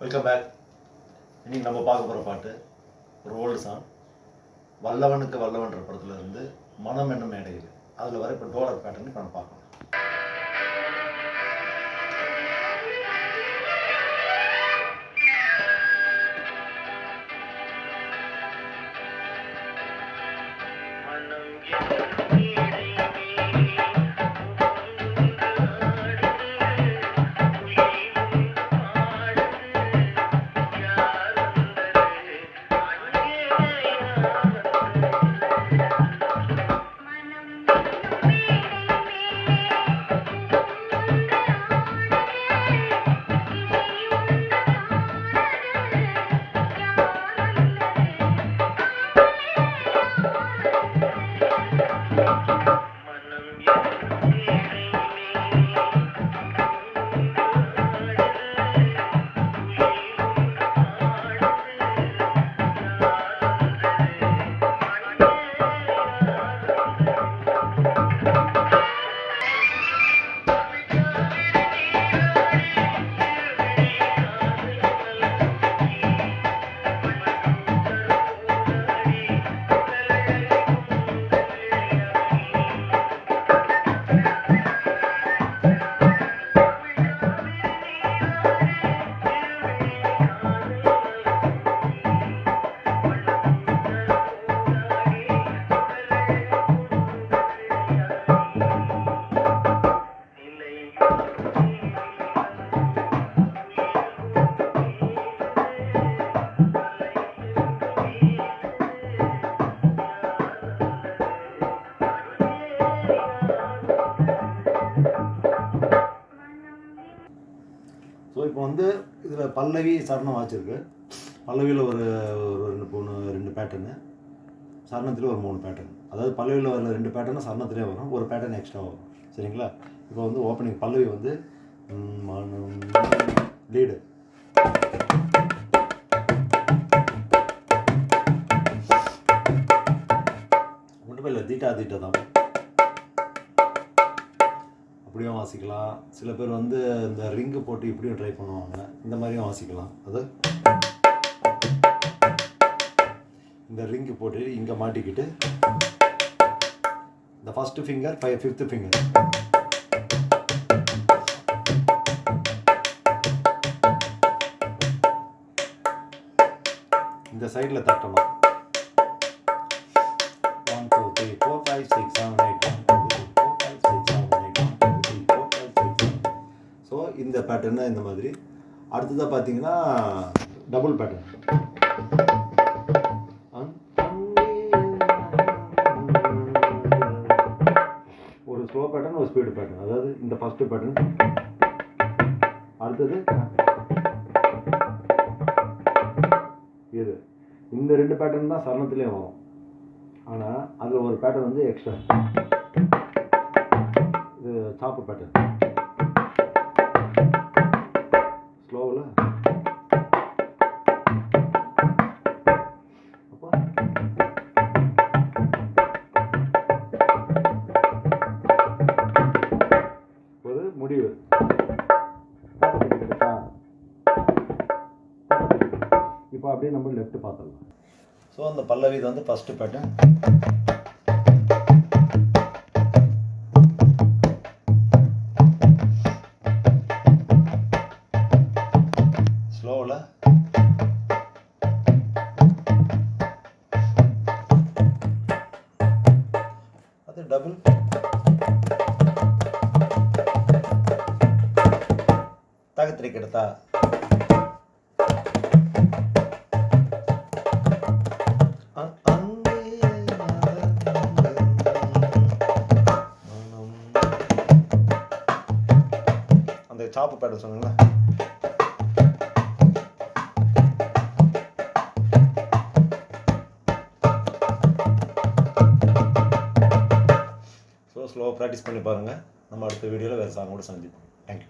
Welcome back இன்றைக்கி நம்ம பார்க்க போகிற பாட்டு ஒரு ஓல்டு சாங் வல்லவனுக்கு வல்லவன்ற படத்துலருந்து மனம் என்னும் மேடையில். அதில் வர இப்போ டோலர் பேட்டர்னுக்கு நம்ம பார்க்கணும் இப்போ வந்து இதில் பல்லவி சரணம் வாச்சிருக்கு. பல்லவியில் ஒரு ஒரு ரெண்டு மூணு ரெண்டு பேட்டர்னு சரணத்தில் ஒரு மூணு பேட்டர்ன் அதாவது பல்லவியில் வர ரெண்டு பேட்டர்னு சரணத்திலே வரும். ஒரு பேட்டர்ன் எக்ஸ்ட்ரா வரும். சரிங்களா? இப்போ வந்து ஓப்பனிங் பல்லவி வந்து லீடு ஒன்றுமே இல்லை தீட்டா தீட்டா தான். அப்படியும் வாசிக்கலாம். சில பேர் வந்து இந்த ரிங்கு போட்டு இப்படியும் ட்ரை பண்ணுவாங்க. இந்த மாதிரியும் வாசிக்கலாம். அது இந்த ரிங்கு போட்டு இங்கே மாட்டிக்கிட்டு இந்த first finger five fifth finger இந்த சைடில் தட்டணும். One two three four five six seven eight இந்த பேட்டர்னு இந்த மாதிரி. அடுத்ததாக பார்த்தீங்கன்னா டபுள் பேட்டர்ன் ஒரு ஸ்லோ பேட்டர்ன் ஒரு ஸ்பீடு பேட்டர்ன் அதாவது இந்த ஃபஸ்ட்டு பேட்டர்ன் அடுத்தது இது. இந்த ரெண்டு பேட்டர்ன் தான் சரணத்துலேயும் வரும். ஆனால் அதில் ஒரு பேட்டர்ன் வந்து எக்ஸ்ட்ரா இது சாப்பு பேட்டர்ன் அப்படியே நம்ம லெஃப்ட் பார்த்துடலாம். ஸோ அந்த பல்லவி இது வந்து ஃபஸ்ட்டு பேட்டர்ன் ஸ்லோவில் அது டபுள் தாகத்திரை கெடுத்தா. சாப்பு பேட்டர் சொன்னீங்களா ஸோ ஸ்லோவாக ப்ராக்டிஸ் பண்ணி பாருங்கள் நம்ம அடுத்த வீடியோவில் வேறு சாங்கோட சந்திப்போம். தேங்க்யூ